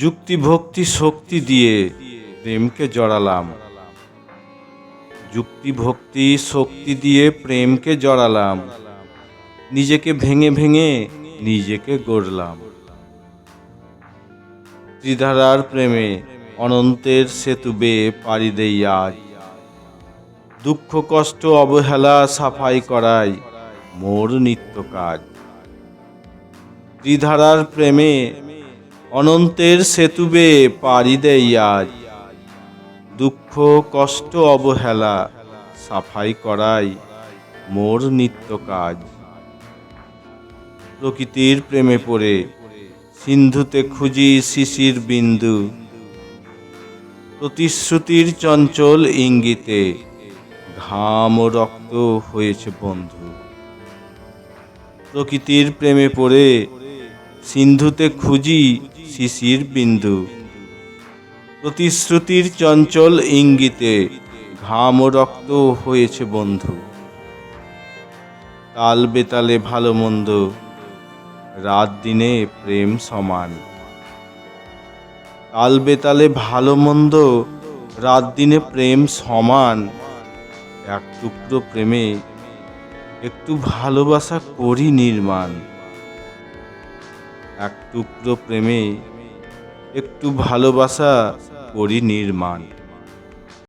যুক্তি ভক্তি শক্তি দিয়ে প্রেমকে জড়ালাম। যুক্তি ভক্তি শক্তি দিয়ে প্রেমকে জড়ালাম। নিজেকে ভেঙে ভেঙে নিজেকে গড়লাম। ত্রিধারার প্রেমে অনন্তের সেতু বেয়ে পাড়ি দেই আজ। দুঃখ, কষ্ট, অবহেলা সাফাই করাই মোর নিত্য কাজ। ত্রিধারার প্রেমে অনন্তের সেতুবে পারি আজ দুঃখ, কষ্ট, অবহেলা সাফাই করাই মোর নিত্য কাজ। প্রকৃতির প্রেমে পড়ে সিন্ধুতে খুঁজি শিশির বিন্দু। প্রতিশ্রুতির চঞ্চল ইঙ্গিতে ঘাম ও রক্ত হয়েছে বন্ধু। প্রকৃতির প্রেমে পড়ে সিন্ধুতে খুঁজি শিশির বিন্দু। প্রতিশ্রুতির চঞ্চল ইঙ্গিতে ঘাম ও রক্ত হয়েছে বন্ধু। তাল বেতালে ভালো মন্দ, রাত দিনে প্রেম সমান। তাল বেতালে ভালো মন্দ, রাত দিনে প্রেম সমান। এক টুকরো প্রেমে একটু ভালোবাসা করি নির্মাণ। এক টুকরো প্রেমে একটু ভালোবাসা করি নির্মাণ।